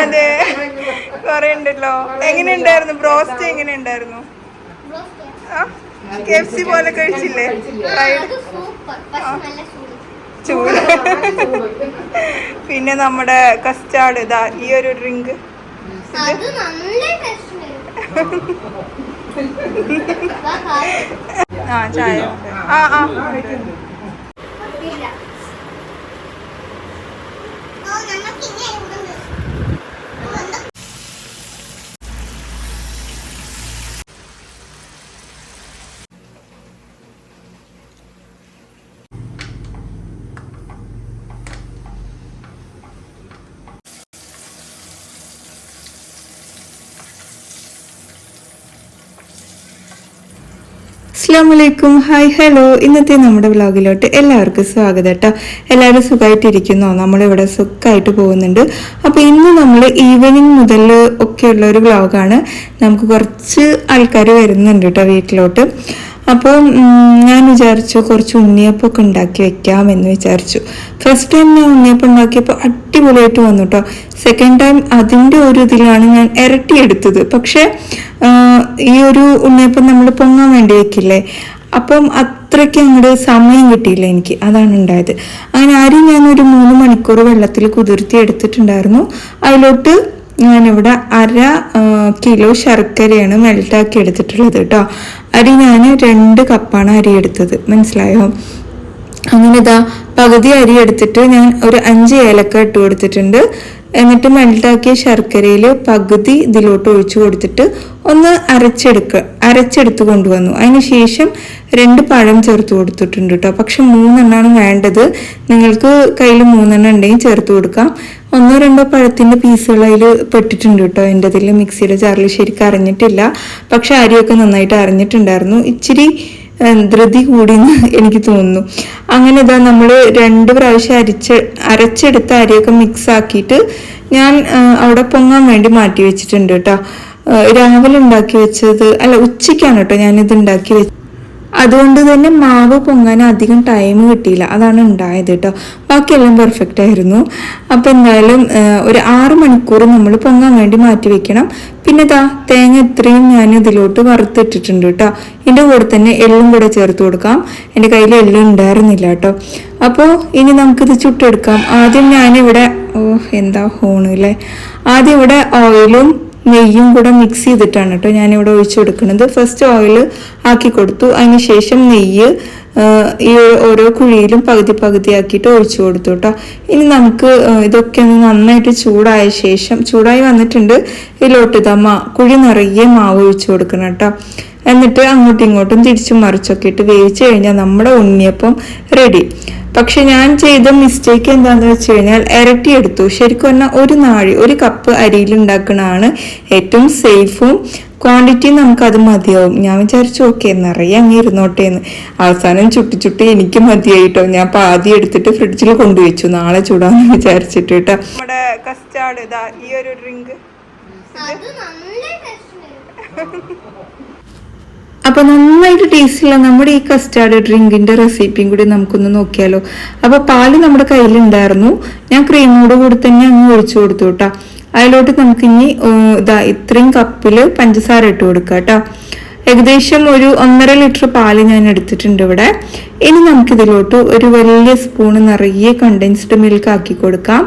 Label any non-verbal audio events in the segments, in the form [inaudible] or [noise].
അതെ. കൊറേ ഉണ്ടല്ലോ. എങ്ങനെ ഉണ്ടായിരുന്നു ബ്രോസ്റ്റ് എങ്ങനെ ഉണ്ടായിരുന്നു കെ എഫ് സി പോലെ കഴിച്ചില്ലേ? Fried super. പക്ഷെ നല്ല ചൂട്. ചൂട്. പിന്നെ നമ്മുടെ കസ്റ്റാർഡ് ഇതാ ഈ ഒരു ഡ്രിങ്ക് അത് നല്ല ടേസ്റ്റ് ആ ചായ. ആ ആ ഇല്ല ഓ നമുക്ക് ഇങ്ങനെ ഇവിടുന്ന് അസ്സാം വലൈക്കും ഹായ് ഹലോ ഇന്നത്തെ നമ്മുടെ വ്ലോഗിലോട്ട് എല്ലാവർക്കും സ്വാഗതം കേട്ടോ എല്ലാവരും സുഖമായിട്ടിരിക്കുന്നോ നമ്മളിവിടെ സുഖമായിട്ട് പോകുന്നുണ്ട്. അപ്പോൾ ഇന്ന് നമ്മൾ ഈവനിങ് മുതൽ ഒക്കെയുള്ള ഒരു വ്ലോഗാണ് നമുക്ക് കുറച്ച് ആൾക്കാർ വരുന്നുണ്ട് കേട്ടോ വീട്ടിലോട്ട്. അപ്പോൾ ഞാൻ വിചാരിച്ചു കുറച്ച് ഉണ്ണിയപ്പമൊക്കെ ഉണ്ടാക്കി വെക്കാം എന്ന് വിചാരിച്ചു. ഫസ്റ്റ് ടൈം ഞാൻ ഉണ്ണിയപ്പം ഉണ്ടാക്കിയപ്പോൾ അടിപൊളിയായിട്ട് വന്നു കേട്ടോ സെക്കൻഡ് ടൈം അതിന്റെ ഒരു ഇതിലാണ് ഞാൻ ഇരട്ടി എടുത്തത് പക്ഷേ ഈ ഒരു ഉണ്ണിയപ്പം നമ്മൾ പൊങ്ങാൻ വേണ്ടി വെക്കില്ലേ? അപ്പം അത്രയ്ക്ക് അങ്ങോട്ട് സമയം കിട്ടിയില്ല എനിക്ക്. അതാണ് ഉണ്ടായത്. അങ്ങനെ ആരും ഞാൻ ഒരു മൂന്ന് മണിക്കൂർ വെള്ളത്തിൽ കുതിർത്തി എടുത്തിട്ടുണ്ടായിരുന്നു അതിലോട്ട് ഞാനിവിടെ അര കിലോ ശർക്കരയാണ് മെൽട്ടാക്കി എടുത്തിട്ടുള്ളത് കേട്ടോ അരി ഞാൻ രണ്ട് കപ്പാണ് അരി എടുത്തത്. മനസ്സിലായോ? അങ്ങനെ ഇതാ പകുതി അരി എടുത്തിട്ട് ഞാൻ ഒരു അഞ്ച് ഏലക്ക ഇട്ട് കൊടുത്തിട്ടുണ്ട്. എന്നിട്ട് മെൽട്ടാക്കിയ ശർക്കരയിൽ പകുതി ഇതിലോട്ട് ഒഴിച്ചു കൊടുത്തിട്ട് ഒന്ന് അരച്ചെടുക്ക അരച്ചെടുത്ത് കൊണ്ടുവന്നു. അതിന് ശേഷം രണ്ട് പഴം ചേർത്ത് കൊടുത്തിട്ടുണ്ട് കേട്ടോ പക്ഷെ മൂന്നെണ്ണമാണ് വേണ്ടത്. നിങ്ങൾക്ക് കയ്യിൽ മൂന്നെണ്ണം ഉണ്ടെങ്കിൽ ചേർത്ത് കൊടുക്കാം. ഒന്നോ രണ്ടോ പഴത്തിന്റെ പീസുകൾ അതിൽ പെട്ടിട്ടുണ്ട് കേട്ടോ എന്റെ അതിൽ മിക്സിയുടെ ജാറിൽ ശരിക്കും അറിഞ്ഞിട്ടില്ല പക്ഷെ അരിയൊക്കെ നന്നായിട്ട് അറിഞ്ഞിട്ടുണ്ടായിരുന്നു ഇച്ചിരി ധൃതി കൂടിയെന്ന് എനിക്ക് തോന്നുന്നു. അങ്ങനെ ഇതാ നമ്മൾ രണ്ട് പ്രാവശ്യം അരിച്ച് അരച്ചെടുത്ത അരിയൊക്കെ മിക്സ് ആക്കിയിട്ട് ഞാൻ അവിടെ പൊങ്ങാൻ വേണ്ടി മാറ്റി വെച്ചിട്ടുണ്ട് കേട്ടോ. രാവിലെ ഉണ്ടാക്കി വെച്ചത് അല്ല ഉച്ചയ്ക്കാണ് കേട്ടോ ഞാനിത് ഉണ്ടാക്കി വെച്ചത്. അതുകൊണ്ട് തന്നെ മാവ് പൊങ്ങാൻ അധികം ടൈം കിട്ടിയില്ല. അതാണ് ഉണ്ടായത് കേട്ടോ ബാക്കിയെല്ലാം പെർഫെക്റ്റ് ആയിരുന്നു. അപ്പം എന്തായാലും ഒരു ആറ് മണിക്കൂർ നമ്മൾ പൊങ്ങാൻ വേണ്ടി മാറ്റി വെക്കണം. പിന്നെ ഇതാ തേങ്ങ ഇത്രയും ഞാൻ ഇതിലോട്ട് വറുത്തിട്ടിട്ടുണ്ട് കേട്ടോ ഇതിന്റെ കൂടെ തന്നെ എള്ളും കൂടെ ചേർത്ത് കൊടുക്കാം. എന്റെ കയ്യിൽ എള്ളും ഉണ്ടായിരുന്നില്ല കേട്ടോ അപ്പോൾ ഇനി നമുക്കിത് ചുട്ടെടുക്കാം. ആദ്യം ഞാനിവിടെ ഓ എന്താ ഹോണ് അല്ലേ ആദ്യം ഇവിടെ ഓയിലും നെയ്യും കൂടെ മിക്സ് ചെയ്തിട്ടാണ് കേട്ടോ ഞാനിവിടെ ഒഴിച്ചു കൊടുക്കുന്നത് ഫസ്റ്റ് ഓയിൽ ആക്കി കൊടുത്തു. അതിന് ശേഷം നെയ്യ് ഈ ഓരോ കുഴിയിലും പകുതി പകുതി ആക്കിയിട്ട് ഒഴിച്ചു കൊടുത്തു കേട്ടോ. ഇനി നമുക്ക് ഇതൊക്കെ ഒന്ന് നന്നായിട്ട് ചൂടായ ശേഷം ചൂടായി വന്നിട്ടുണ്ട് ഇതിലോട്ട് ഇതാ മാ കുഴി നിറയെ മാവ് ഒഴിച്ചു കൊടുക്കണം കേട്ടോ. എന്നിട്ട് അങ്ങോട്ടും ഇങ്ങോട്ടും തിരിച്ചും മറിച്ചൊക്കെ ഇട്ട് വേവിച്ച് കഴിഞ്ഞാൽ നമ്മുടെ ഉണ്ണിയപ്പം റെഡി പക്ഷെ ഞാൻ ചെയ്ത മിസ്റ്റേക്ക് എന്താണെന്ന് വെച്ച് കഴിഞ്ഞാൽ ഇരട്ടി എടുത്തു. ശരിക്കും പറഞ്ഞാൽ ഒരു നാഴി ഒരു കപ്പ് അരിയിൽ ഉണ്ടാക്കുന്നതാണ് ഏറ്റവും സേഫും ക്വാണ്ടിറ്റി നമുക്കത് മതിയാവും. ഞാൻ വിചാരിച്ചു ഓക്കെ നിറയെ അങ്ങ് ഇരുന്നോട്ടെ എന്ന്. അവസാനം ചുട്ടി ചുട്ടി എനിക്ക് മതിയായിട്ടോ. ഞാൻ പാതി എടുത്തിട്ട് ഫ്രിഡ്ജിൽ കൊണ്ടുവച്ചു. നാളെ ചൂടാന്ന് വിചാരിച്ചിട്ട് കേട്ടോ. നമ്മുടെ കസ്റ്റാർഡ് ഇതാ ഈ ഒരു ഡ്രിങ്ക് [laughs] അത് നല്ല ടേസ്റ്റ് അപ്പൊ നന്നായിട്ട് ടേസ്റ്റുള്ള നമ്മുടെ ഈ കസ്റ്റാർഡ് ഡ്രിങ്കിന്റെ റെസിപ്പിയും കൂടി നമുക്കൊന്ന് നോക്കിയാലോ. അപ്പൊ പാൽ നമ്മുടെ കയ്യിലുണ്ടായിരുന്നു. ഞാൻ ക്രീമോട് കൂടി തന്നെ അങ്ങ് ഒഴിച്ചു കൊടുത്തു കേട്ടോ. അതിലോട്ട് നമുക്കിനി ഇതാ ഇത്രയും കപ്പിൽ പഞ്ചസാര ഇട്ട് കൊടുക്കാം കേട്ടോ ഏകദേശം ഒരു ഒന്നര ലിറ്റർ പാൽ ഞാൻ എടുത്തിട്ടുണ്ട് ഇവിടെ. ഇനി നമുക്കിതിലോട്ട് ഒരു വലിയ സ്പൂൺ നിറയെ കണ്ടൻസ്ഡ് മിൽക്ക് ആക്കി കൊടുക്കാം.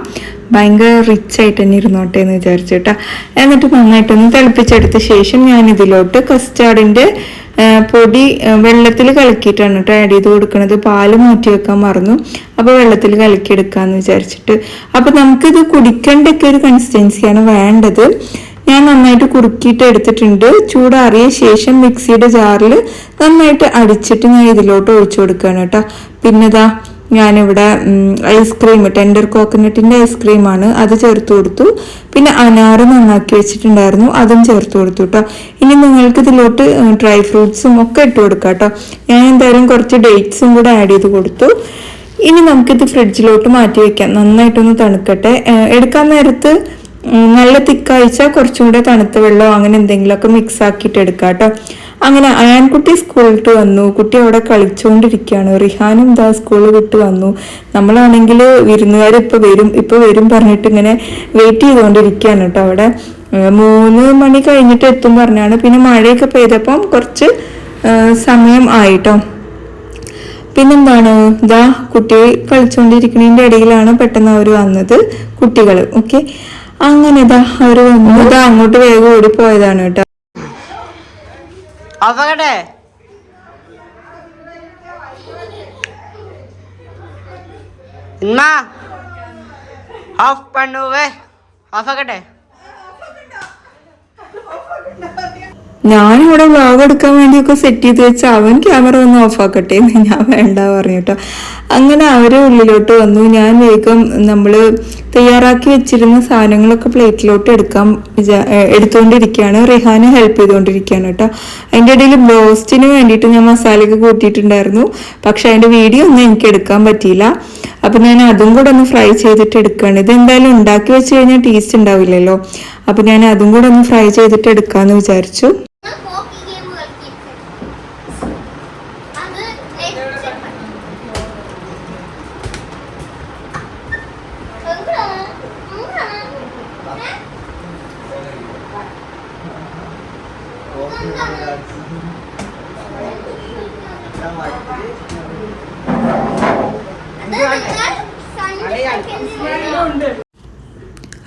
ഭയങ്കര റിച്ച് ആയിട്ട് തന്നെ ഇരുന്നോട്ടെ എന്ന് വിചാരിച്ചിട്ടാ എന്നിട്ട് നന്നായിട്ടൊന്ന് തിളപ്പിച്ചെടുത്ത ശേഷം ഞാൻ ഇതിലോട്ട് കസ്റ്റാർഡിന്റെ പൊടി വെള്ളത്തിൽ കലക്കിയിട്ടാണ് കേട്ടോ ആഡ് ചെയ്ത് കൊടുക്കുന്നത് പാൽ മാറ്റി വെക്കാൻ മറന്നു. അപ്പോൾ വെള്ളത്തിൽ കലക്കിയെടുക്കാന്ന് വിചാരിച്ചിട്ട്. അപ്പോൾ നമുക്കിത് കുടിക്കേണ്ടൊക്കെ ഒരു കൺസിസ്റ്റൻസിയാണ് വേണ്ടത്. ഞാൻ നന്നായിട്ട് കുറുക്കിയിട്ട് എടുത്തിട്ടുണ്ട്. ചൂടാറിയ ശേഷം മിക്സിയുടെ ജാറിൽ നന്നായിട്ട് അടിച്ചിട്ട് ഞാൻ ഇതിലോട്ട് ഒഴിച്ചു കൊടുക്കുകയാണ് കേട്ടോ. പിന്നെതാ ഞാനിവിടെ ഐസ്ക്രീം ടെൻഡർ കോക്കനട്ടിന്റെ ഐസ്ക്രീമാണ് അത് ചേർത്ത് കൊടുത്തു. പിന്നെ അനാറ് നന്നാക്കി വെച്ചിട്ടുണ്ടായിരുന്നു അതും ചേർത്ത് കൊടുത്തു കേട്ടോ. ഇനി നിങ്ങൾക്ക് ഇതിലോട്ട് ഡ്രൈ ഫ്രൂട്ട്സും ഒക്കെ ഇട്ട് കൊടുക്കാം കേട്ടോ. ഞാൻ എന്തായാലും കുറച്ച് ഡേറ്റ്സും കൂടെ ആഡ് ചെയ്ത് കൊടുത്തു. ഇനി നമുക്കിത് ഫ്രിഡ്ജിലോട്ട് മാറ്റി വയ്ക്കാം നന്നായിട്ടൊന്ന് തണുക്കട്ടെ. എടുക്കാൻ നേരത്ത് നല്ല തിക്കാഴ്ച കുറച്ചും കൂടെ തണുത്ത വെള്ളമോ അങ്ങനെ എന്തെങ്കിലുമൊക്കെ മിക്സ് ആക്കിയിട്ട് എടുക്കാം കേട്ടോ അങ്ങനെ അയാൻകുട്ടി വിട്ട് വന്നു. കുട്ടി അവിടെ കളിച്ചുകൊണ്ടിരിക്കുകയാണ് റിഹാനും ദാ സ്കൂൾ വിട്ട് വന്നു. നമ്മളാണെങ്കിൽ വിരുന്നുകാർ ഇപ്പൊ വരും ഇപ്പൊ വരും പറഞ്ഞിട്ട് ഇങ്ങനെ വെയിറ്റ് ചെയ്തുകൊണ്ടിരിക്കുകയാണ് കേട്ടോ അവിടെ. മൂന്ന് മണി കഴിഞ്ഞിട്ട് എത്തും പറഞ്ഞാണ്. പിന്നെ മഴയൊക്കെ പെയ്തപ്പം കുറച്ച് സമയം ആയിട്ടോ പിന്നെന്താണ്? ദാ കുട്ടി കളിച്ചുകൊണ്ടിരിക്കുന്നതിന്റെ ഇടയിലാണ് പെട്ടെന്ന് അവർ വന്നത് കുട്ടികൾ ഓക്കെ അങ്ങനെ ഇതാ ഒരു ഇതാ അങ്ങോട്ട് വേഗം ഓടിപ്പോയതാണ് കേട്ടോ. അവകടെ. എന്നാ ഓഫ് പണുവേ അവകടെ ഞാനിവിടെ വ്ളോഗ് എടുക്കാൻ വേണ്ടിയൊക്കെ സെറ്റ് ചെയ്ത് വെച്ച് അവൻ ക്യാമറ ഒന്ന് ഓഫാക്കട്ടെ എന്ന് ഞാൻ വേണ്ട പറഞ്ഞു അങ്ങനെ അവർ ഉള്ളിലോട്ട് വന്നു. ഞാൻ വേഗം നമ്മൾ തയ്യാറാക്കി വെച്ചിരുന്ന സാധനങ്ങളൊക്കെ പ്ലേറ്റിലോട്ട് എടുക്കാൻ എടുത്തുകൊണ്ടിരിക്കുകയാണ് റിഹാന് ഹെൽപ്പ് ചെയ്തുകൊണ്ടിരിക്കുകയാണ് കേട്ടോ. അതിന്റെ ഇടയിൽ ബ്രോസ്റ്റിന് വേണ്ടിയിട്ട് ഞാൻ മസാലയൊക്കെ കൂട്ടിയിട്ടുണ്ടായിരുന്നു. പക്ഷെ അതിന്റെ വീഡിയോ ഒന്നും എനിക്ക് എടുക്കാൻ പറ്റിയില്ല. അപ്പം ഞാൻ അതും കൂടെ ഒന്ന് ഫ്രൈ ചെയ്തിട്ട് എടുക്കുകയാണ്. ഇത് എന്തായാലും ഉണ്ടാക്കി വെച്ച് കഴിഞ്ഞാൽ ടേസ്റ്റ് ഉണ്ടാവില്ലല്ലോ. അപ്പം ഞാൻ അതും കൂടെ ഒന്ന് ഫ്രൈ ചെയ്തിട്ട് എടുക്കാമെന്ന് വിചാരിച്ചു ഞാൻ ഹോക്കി ഗെയിം കളിക്കും അത് നെക്സ്റ്റ്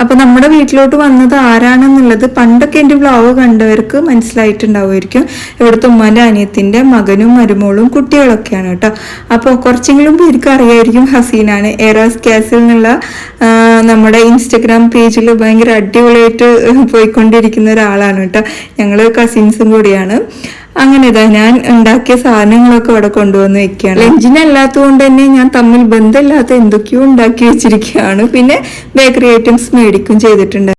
അപ്പൊ നമ്മുടെ വീട്ടിലോട്ട് വന്നത് ആരാണെന്നുള്ളത് പണ്ടൊക്കെ എന്റെ വ്ളോഗ് കണ്ടവർക്ക് മനസ്സിലായിട്ടുണ്ടാവുമായിരിക്കും. ഇവിടുത്തെ ഉമ്മാന്റെ അനിയത്തിന്റെ മകനും മരുമോളും കുട്ടികളൊക്കെയാണ് കേട്ടോ. അപ്പോൾ കുറച്ചെങ്കിലും പേർക്ക് അറിയായിരിക്കും ഹസീനാണ്. എറാസ് കാസിൽ എന്നുള്ള നമ്മുടെ ഇൻസ്റ്റഗ്രാം പേജിൽ ഭയങ്കര അടിപൊളിയായിട്ട് പോയിക്കൊണ്ടിരിക്കുന്ന ഒരാളാണ് കേട്ടോ. ഞങ്ങൾ കസിൻസും കൂടിയാണ്. അങ്ങനെ ഇതാ ഞാൻ ഉണ്ടാക്കിയ സാധനങ്ങളൊക്കെ ഇവിടെ കൊണ്ടുവന്ന് വെക്കുകയാണ് ലഞ്ചിനല്ലാത്തത് കൊണ്ട് തന്നെ ഞാൻ തമ്മിൽ ബന്ധമില്ലാത്ത എന്തൊക്കെയോ ഉണ്ടാക്കി വെച്ചിരിക്കുകയാണ്. പിന്നെ ബേക്കറി ഐറ്റംസ് മേടിക്കും ചെയ്തിട്ടുണ്ട്.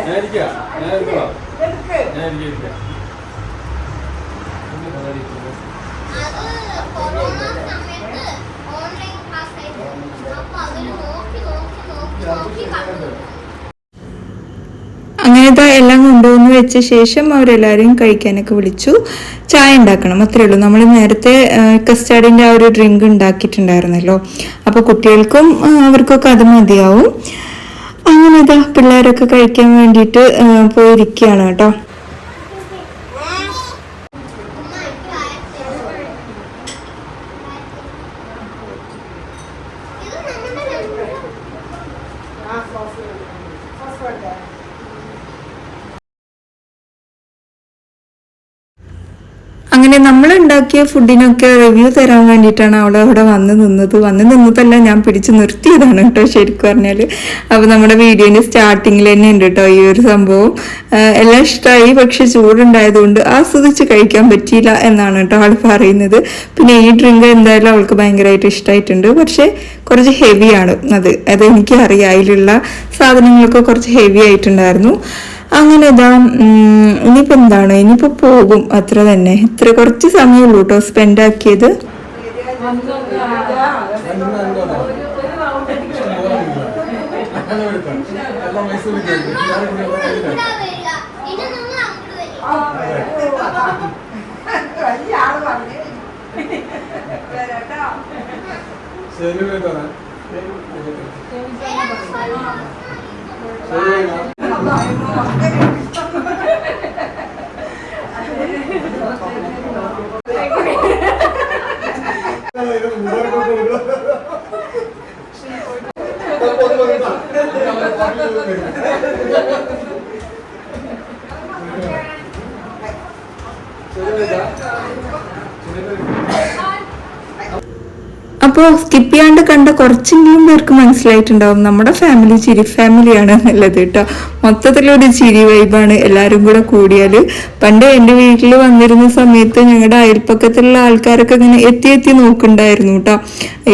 ഞാൻ എടുക്കാം ഞാൻ ഇരിക്കാം അത് കൊറോണ സമയത്ത് ഓൺലൈൻ ക്ലാസ് ആയിരുന്നു അപ്പൊ അതിൽ നോക്കി നോക്കി നോക്കി നോക്കി കണ്ടു അങ്ങനെ ഇതാ എല്ലാം കൊണ്ടുവന്ന് വെച്ച ശേഷം അവരെല്ലാവരെയും കഴിക്കാനൊക്കെ വിളിച്ചു. ചായ ഉണ്ടാക്കണം അത്രേ ഉള്ളൂ. നമ്മൾ നേരത്തെ കസ്റ്റാർഡിന്റെ ആ ഒരു ഡ്രിങ്ക് ഉണ്ടാക്കിയിട്ടുണ്ടായിരുന്നല്ലോ. അപ്പോൾ കുട്ടികൾക്കും അവർക്കൊക്കെ അത് മതിയാവും. അങ്ങനെ ഇതാ പിള്ളേരൊക്കെ കഴിക്കാൻ വേണ്ടിയിട്ട് പോയിരിക്കുകയാണ് കേട്ടോ. അങ്ങനെ നമ്മൾ ഉണ്ടാക്കിയ ഫുഡിനൊക്കെ റിവ്യൂ തരാൻ വേണ്ടിയിട്ടാണ് അവൾ അവിടെ വന്ന് നിന്നത്. വന്ന് നിന്നതല്ല ഞാൻ പിടിച്ചു നിർത്തിയതാണ് കേട്ടോ ശരിക്കും പറഞ്ഞാൽ അപ്പോൾ നമ്മുടെ വീഡിയോന്റെ സ്റ്റാർട്ടിങ്ങിൽ തന്നെ ഉണ്ട് കേട്ടോ ഈ ഒരു സംഭവം. എല്ലാം ഇഷ്ടമായി പക്ഷെ ചൂടുണ്ടായതുകൊണ്ട് ആസ്വദിച്ച് കഴിക്കാൻ പറ്റിയില്ല എന്നാണ് കേട്ടോ ആൾ പറയുന്നത്. പിന്നെ ഈ ഡ്രിങ്ക് എന്തായാലും അവൾക്ക് ഭയങ്കരമായിട്ട് ഇഷ്ടമായിട്ടുണ്ട് പക്ഷേ കുറച്ച് ഹെവിയാണ് അത്. അത് എനിക്ക് അതിലുള്ള സാധനങ്ങളൊക്കെ കുറച്ച് ഹെവി ആയിട്ടുണ്ടായിരുന്നു. അങ്ങനെ ഇതാ ഇനിയിപ്പോൾ ഇനിയിപ്പോ എന്താണ്? ഇനിയിപ്പോ പോകും. അത്ര തന്നെ. ഇത്ര കുറച്ച് സമയമുള്ളൂ കേട്ടോ സ്പെൻഡ് ആക്കിയത് ശരി ശരി あ。അപ്പോൾ സ്കിപ്പ് ചെയ്യാണ്ട് കണ്ട കുറച്ചെങ്കിലും പേർക്ക് മനസ്സിലായിട്ടുണ്ടാവും നമ്മുടെ ഫാമിലി ചിരി ഫാമിലിയാണ് എന്നുള്ളത് കേട്ടോ. മൊത്തത്തിലൊരു ചിരി വൈബാണ് എല്ലാവരും കൂടെ കൂടിയാൽ പണ്ട് എന്റെ വീട്ടിൽ വന്നിരുന്ന സമയത്ത് ഞങ്ങളുടെ അയൽപ്പക്കത്തുള്ള ആൾക്കാരൊക്കെ ഇങ്ങനെ എത്തി എത്തി നോക്കുന്നുണ്ടായിരുന്നു കേട്ടോ.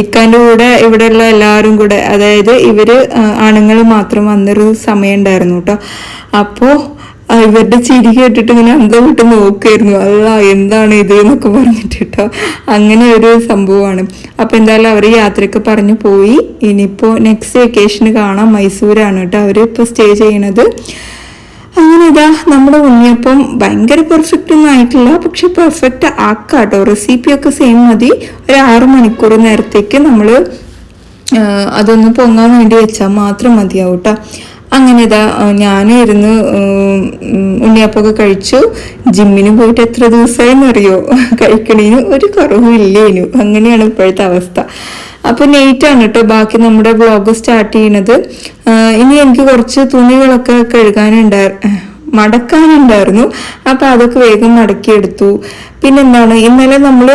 ഇക്കാന്റെ കൂടെ ഇവിടെയുള്ള എല്ലാവരും കൂടെ. അതായത് ഇവർ ആണുങ്ങൾ മാത്രം വന്നൊരു സമയം ഉണ്ടായിരുന്നു കേട്ടോ. അപ്പോൾ ഇവരുടെ ചിരി കേട്ടിട്ട് ഇങ്ങനെ അന്തം വിട്ട് നോക്കായിരുന്നു. അല്ല എന്താണ് ഇത് എന്നൊക്കെ പറഞ്ഞിട്ട് കേട്ടോ. അങ്ങനെ ഒരു സംഭവമാണ്. അപ്പൊ എന്തായാലും അവർ യാത്രയൊക്കെ പറഞ്ഞു പോയി. ഇനിയിപ്പോ നെക്സ്റ്റ് വെക്കേഷന് കാണാം. മൈസൂരാണ് കേട്ടോ ഇപ്പൊ സ്റ്റേ ചെയ്യണത്. അങ്ങനെ ഇതാ നമ്മുടെ ഉണ്ണിയപ്പം ഭയങ്കര പെർഫെക്റ്റ് ഒന്നും ആയിട്ടില്ല. പക്ഷെ പെർഫെക്റ്റ് ആക്കാട്ടോ. റെസിപ്പി ഒക്കെ സെയിം മതി. ഒരു ആറ് മണിക്കൂർ നേരത്തേക്ക് നമ്മൾ അതൊന്ന് പൊങ്ങാൻ വേണ്ടി വെച്ചാൽ മാത്രം മതിയാവും കേട്ടോ. അങ്ങനെ ഇതാ ഉം, ഉണ്ണിയപ്പമൊക്കെ കഴിച്ചു. ജിമ്മിന് പോയിട്ട് എത്ര ദിവസമായെന്ന് അറിയോ [laughs] കഴിക്കണേന് ഒരു കുറവും ഇല്ലേനു അങ്ങനെയാണ് ഇപ്പോഴത്തെ അവസ്ഥ. അപ്പൊ നൈറ്റ് ആണ് കേട്ടോ ബാക്കി നമ്മുടെ വ്ളോഗ് സ്റ്റാർട്ട് ചെയ്യണത്. ഇനി എനിക്ക് കുറച്ച് തുണികളൊക്കെ കഴുകാനുണ്ടായിരുന്നു മടക്കാനുണ്ടായിരുന്നു. അപ്പോൾ അതൊക്കെ വേഗം മടക്കിയെടുത്തു. പിന്നെന്താണ് ഇന്നലെ നമ്മൾ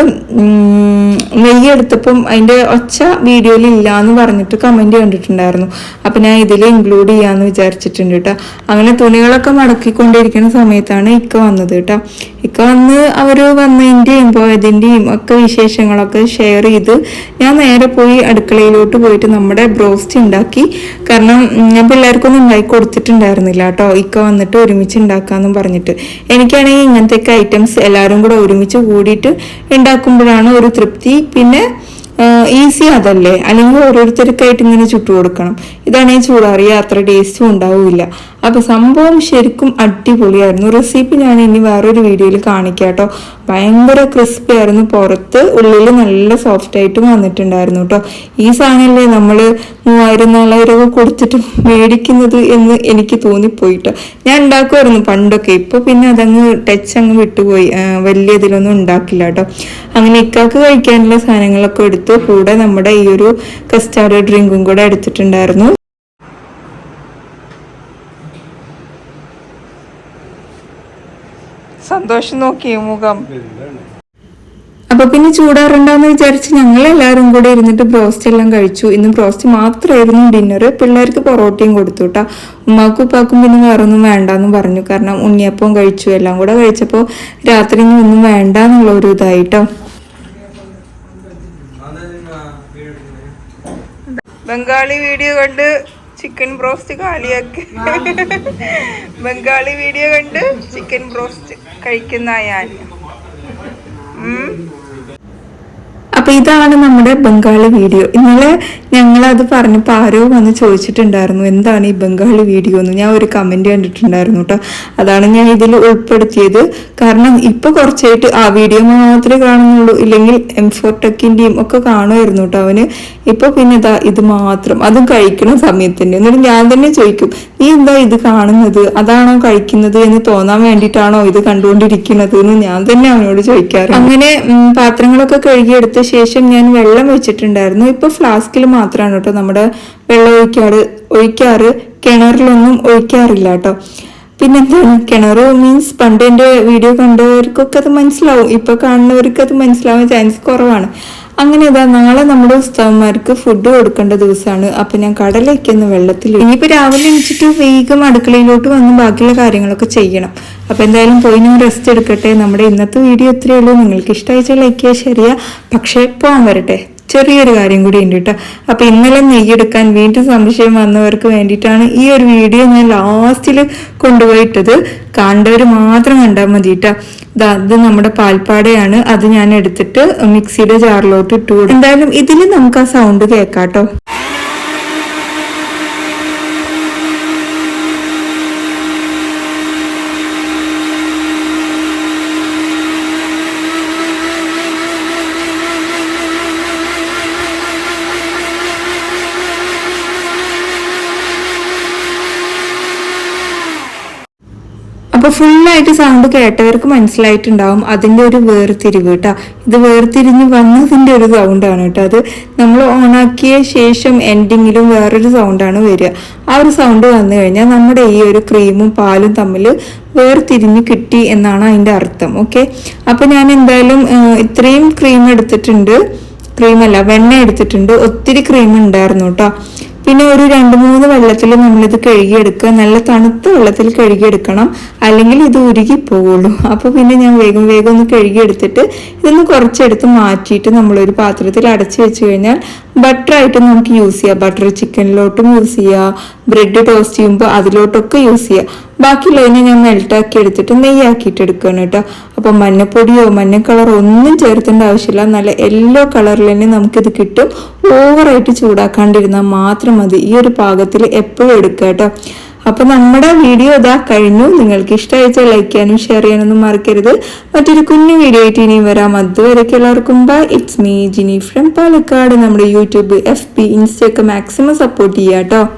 നെയ്യ് എടുത്തപ്പം അതിന്റെ ഒച്ച വീഡിയോയിൽ ഇല്ല എന്ന് പറഞ്ഞിട്ട് കമന്റ് കണ്ടിട്ടുണ്ടായിരുന്നു. അപ്പോൾ ഞാൻ ഇതിൽ ഇൻക്ലൂഡ് ചെയ്യാമെന്ന് വിചാരിച്ചിട്ടുണ്ട് കേട്ടോ അങ്ങനെ തുണികളൊക്കെ മടക്കിക്കൊണ്ടിരിക്കുന്ന സമയത്താണ് ഇക്ക വന്നത് കേട്ടോ ഇക്ക വന്ന് അവർ വന്നതിന്റെയും പോയതിന്റെയും ഒക്കെ വിശേഷങ്ങളൊക്കെ ഷെയർ ചെയ്ത് ഞാൻ നേരെ പോയി അടുക്കളയിലോട്ട് പോയിട്ട് നമ്മുടെ ബ്രോസ്റ്റ് ഉണ്ടാക്കി. കാരണം ഞാൻ പിള്ളേർക്കൊന്നും ഉണ്ടാക്കി കൊടുത്തിട്ടുണ്ടായിരുന്നില്ല കേട്ടോ ഇക്ക വന്നിട്ട് ഒരുമിച്ച് ഉണ്ടാക്കാന്നും പറഞ്ഞിട്ട്. എനിക്കാണെങ്കിൽ ഇങ്ങനത്തെ ഐറ്റംസ് എല്ലാവരും കൂടെ ഒരുമിച്ച് കൂടിയിട്ട് ഉണ്ടാക്കുമ്പോഴാണ് ഒരു തൃപ്തി. പിന്നെ ഈസി അതല്ലേ? അല്ലെങ്കിൽ ഓരോരുത്തർക്കായിട്ട് ഇങ്ങനെ ചുട്ടു കൊടുക്കണം. ഇതാണെങ്കിൽ ചൂടാറിയ അത്ര ടേസ്റ്റും ഉണ്ടാവില്ല. അപ്പൊ സംഭവം ശരിക്കും അടിപൊളിയായിരുന്നു. റെസിപ്പി ഞാൻ ഇനി വേറൊരു വീഡിയോയിൽ കാണിക്കാം കേട്ടോ. ഭയങ്കര ക്രിസ്പി ആയിരുന്നു. പുറത്ത് ഉള്ളിൽ നല്ല സോഫ്റ്റ് ആയിട്ടും വന്നിട്ടുണ്ടായിരുന്നു കേട്ടോ. ഈ സാധനമല്ലേ നമ്മൾ മൂവായിരം നാലായിരം ഒക്കെ കൊടുത്തിട്ട് മേടിക്കുന്നത് എന്ന് എനിക്ക് തോന്നിപ്പോയിട്ടോ. ഞാൻ ഉണ്ടാക്കുമായിരുന്നു പണ്ടൊക്കെ. ഇപ്പൊ പിന്നെ അതങ്ങ് ടച്ച് അങ്ങ് വിട്ടുപോയി. വലിയ ഇതിലൊന്നും ഉണ്ടാക്കില്ല കേട്ടോ. അങ്ങനെ ഇക്കാക്ക് കഴിക്കാനുള്ള സാധനങ്ങളൊക്കെ എടുത്തു കൂടെ നമ്മുടെ ഈ ഒരു കസ്റ്റാർഡ് ഡ്രിങ്കും കൂടെ എടുത്തിട്ടുണ്ടായിരുന്നു. സന്തോഷം നോക്കിയേ മുഖം. അപ്പൊ പിന്നെ ചൂടാറുണ്ടാന്ന് വിചാരിച്ച് ഞങ്ങൾ എല്ലാവരും കൂടെ ഇരുന്നിട്ട് ബ്രോസ്റ്റ് എല്ലാം കഴിച്ചു. ഇന്ന് ബ്രോസ്റ്റ് മാത്രമായിരുന്നു ഡിന്നർ പിള്ളേർക്ക് പൊറോട്ടയും കൊടുത്തു കേട്ടോ ഉമ്മാക്കും ഉപ്പാക്കും പിന്നെ വേറൊന്നും വേണ്ടാന്ന് പറഞ്ഞു. കാരണം ഉണ്ണിയപ്പം കഴിച്ചു. എല്ലാം കൂടെ കഴിച്ചപ്പോൾ രാത്രി ഇനി ഒന്നും വേണ്ട എന്നുള്ള ഒരു ഇതായിട്ടോ. ബംഗാളി വീഡിയോ കണ്ട് ചിക്കൻ ബ്രോസ്റ്റ് കാലിയാക്കി. ബംഗാളി വീഡിയോ കണ്ട് ചിക്കൻ ബ്രോസ്റ്റ് കഴിക്കുന്ന ഞാൻ. ഉം. അപ്പൊ ഇതാണ് നമ്മുടെ ബംഗാളി വീഡിയോ ഇന്നലെ ഞങ്ങൾ അത് പറഞ്ഞപ്പോൾ ആരോ വന്ന് ചോദിച്ചിട്ടുണ്ടായിരുന്നു എന്താണ് ഈ ബംഗാളി വീഡിയോ? എന്ന്. ഞാൻ ഒരു കമന്റ് കണ്ടിട്ടുണ്ടായിരുന്നു കേട്ടോ അതാണ് ഞാൻ ഇതിൽ ഉൾപ്പെടുത്തിയത്. കാരണം ഇപ്പോൾ കുറച്ചായിട്ട് ആ വീഡിയോ മാത്രമേ കാണുന്നുള്ളൂ. ഇല്ലെങ്കിൽ എം ഫോർ ടെക്കിന്റെയും ഒക്കെ കാണുമായിരുന്നു കേട്ടോ അവന്. ഇപ്പോൾ പിന്നെ ഇതാ ഇത് മാത്രം. അതും കഴിക്കണ സമയത്തിന്റെ എന്നിട്ട് ഞാൻ തന്നെ ചോദിക്കും നീ എന്താ ഇത് കാണുന്നത്? അതാണോ കഴിക്കുന്നത് എന്ന് തോന്നാൻ വേണ്ടിയിട്ടാണോ ഇത് കണ്ടുകൊണ്ടിരിക്കുന്നത്? എന്ന് ഞാൻ തന്നെ അവനോട് ചോദിക്കാറ് അങ്ങനെ പാത്രങ്ങളൊക്കെ കഴുകിയെടുത്ത ശേഷം ഞാൻ വെള്ളം വെച്ചിട്ടുണ്ടായിരുന്നു. ഇപ്പോൾ ഫ്ലാസ്കിൽ മാത്രമാണ് കേട്ടോ നമ്മുടെ വെള്ളം ഒഴിക്കാറ് ഒഴിക്കാറ്. കിണറിലൊന്നും ഒഴിക്കാറില്ല കേട്ടോ. പിന്നെന്താണ് കിണർ മീൻസ് പണ്ട് എന്റെ വീഡിയോ കണ്ടവർക്കൊക്കെ അത് മനസ്സിലാവും. ഇപ്പൊ കാണുന്നവർക്ക് അത് മനസ്സിലാവാൻ ചാൻസ് കുറവാണ്. അങ്ങനെ ഇതാ നാളെ നമ്മുടെ ഉസ്താവന്മാർക്ക് ഫുഡ് കൊടുക്കേണ്ട ദിവസമാണ് അപ്പൊ ഞാൻ കടലേക്ക് ഒന്ന് വെള്ളത്തിൽ ഇനിയിപ്പോ രാവിലെ എണീച്ചിട്ട് വേഗം അടുക്കളയിലോട്ട് വന്ന് ബാക്കിയുള്ള കാര്യങ്ങളൊക്കെ ചെയ്യണം. അപ്പൊ എന്തായാലും പോയി ഞാൻ റെസ്റ്റ് എടുക്കട്ടെ. നമ്മുടെ ഇന്നത്തെ വീഡിയോ ഇത്രയേ ഉള്ളൂ. നിങ്ങൾക്ക് ഇഷ്ടമായിച്ചാൽ ലൈക്ക് ചെയ്യുക ശരിയാ പക്ഷേ പോകാൻ വരട്ടെ. ചെറിയൊരു കാര്യം കൂടി ഉണ്ട് കേട്ടോ അപ്പൊ ഇന്നലെ നെയ്യെടുക്കാൻ വീണ്ടും സംശയം വന്നവർക്ക് വേണ്ടിയിട്ടാണ് ഈ ഒരു വീഡിയോ ഞാൻ ലാസ്റ്റിൽ കൊണ്ടുപോയിട്ടത്. കണ്ടവർ മാത്രം കണ്ടാൽ മതി കേട്ടോ അത് നമ്മുടെ പാൽപ്പാടയാണ്. അത് ഞാൻ എടുത്തിട്ട് മിക്സിയുടെ ജാറിലോട്ട് ഇട്ടു. എന്തായാലും ഇതിൽ നമുക്ക് ആ സൗണ്ട് കേൾക്കാട്ടോ അപ്പൊ ഫുള്ളായിട്ട് സൗണ്ട് കേട്ടവർക്ക് മനസ്സിലായിട്ടുണ്ടാവും അതിന്റെ ഒരു വേർതിരിവ് കേട്ടോ. ഇത് വേർതിരിഞ്ഞ് വന്നതിന്റെ ഒരു സൗണ്ടാണ് കേട്ടോ. അത് നമ്മൾ ഓണാക്കിയ ശേഷം എൻഡിങ്ങിലും വേറൊരു സൗണ്ടാണ് വരിക. ആ ഒരു സൗണ്ട് വന്നു കഴിഞ്ഞാൽ നമ്മുടെ ഈ ഒരു ക്രീമും പാലും തമ്മിൽ വേർതിരിഞ്ഞ് കിട്ടി എന്നാണ് അതിന്റെ അർത്ഥം. ഓക്കെ അപ്പൊ ഞാൻ എന്തായാലും ഇത്രയും ക്രീം എടുത്തിട്ടുണ്ട്. ക്രീമല്ല വെണ്ണ എടുത്തിട്ടുണ്ട്. ഒത്തിരി ക്രീം ഉണ്ടായിരുന്നു കേട്ടോ. പിന്നെ ഒരു രണ്ട് മൂന്ന് വെള്ളത്തിൽ നമ്മളിത് കഴുകിയെടുക്കുക. നല്ല തണുത്ത വെള്ളത്തിൽ കഴുകിയെടുക്കണം. അല്ലെങ്കിൽ ഇത് ഉരുകി പോവുള്ളൂ അപ്പോൾ പിന്നെ ഞാൻ വേഗം വേഗം ഒന്ന് കഴുകിയെടുത്തിട്ട് ഇതൊന്ന് കുറച്ചെടുത്ത് മാറ്റിയിട്ട് നമ്മളൊരു പാത്രത്തിൽ അടച്ചു വെച്ച് കഴിഞ്ഞാൽ ബട്ടർ ആയിട്ട് നമുക്ക് യൂസ് ചെയ്യാം. ബട്ടർ ചിക്കനിലോട്ടും യൂസ് ചെയ്യാം. ബ്രെഡ് ടോസ്റ്റ് ചെയ്യുമ്പോൾ അതിലോട്ടൊക്കെ യൂസ് ചെയ്യാം. ബാക്കിയുള്ളതിനെ ഞാൻ മെൽട്ടാക്കി എടുത്തിട്ട് നെയ്യാക്കിയിട്ട് എടുക്കുകയാണ് കേട്ടോ. അപ്പോൾ മഞ്ഞപ്പൊടിയോ മഞ്ഞ കളറോ ഒന്നും ചേർത്തേണ്ട ആവശ്യമില്ല. നല്ല യെല്ലോ കളറിൽ തന്നെ നമുക്കിത് കിട്ടും. ഓവറായിട്ട് ചൂടാക്കാണ്ടിരുന്നാൽ മാത്രം മതി. ഈ ഒരു പാകത്തിൽ എപ്പോഴും എടുക്കുക കേട്ടോ. അപ്പൊ നമ്മുടെ വീഡിയോ ഇതാ കഴിഞ്ഞു. നിങ്ങൾക്ക് ഇഷ്ടമായിച്ചാൽ ലൈക്ക് ചെയ്യാനും ഷെയർ ചെയ്യാനൊന്നും മറക്കരുത്. മറ്റൊരു കുഞ്ഞു വീഡിയോ ആയിട്ട് ഇനിയും വരാം. അതുവരെയൊക്കെ എല്ലാവർക്കും bye it's me Jini from Palakkad. നമ്മുടെ യൂട്യൂബ് എഫ് പി ഇൻസ്റ്റയൊക്കെ മാക്സിമം സപ്പോർട്ട് ചെയ്യാം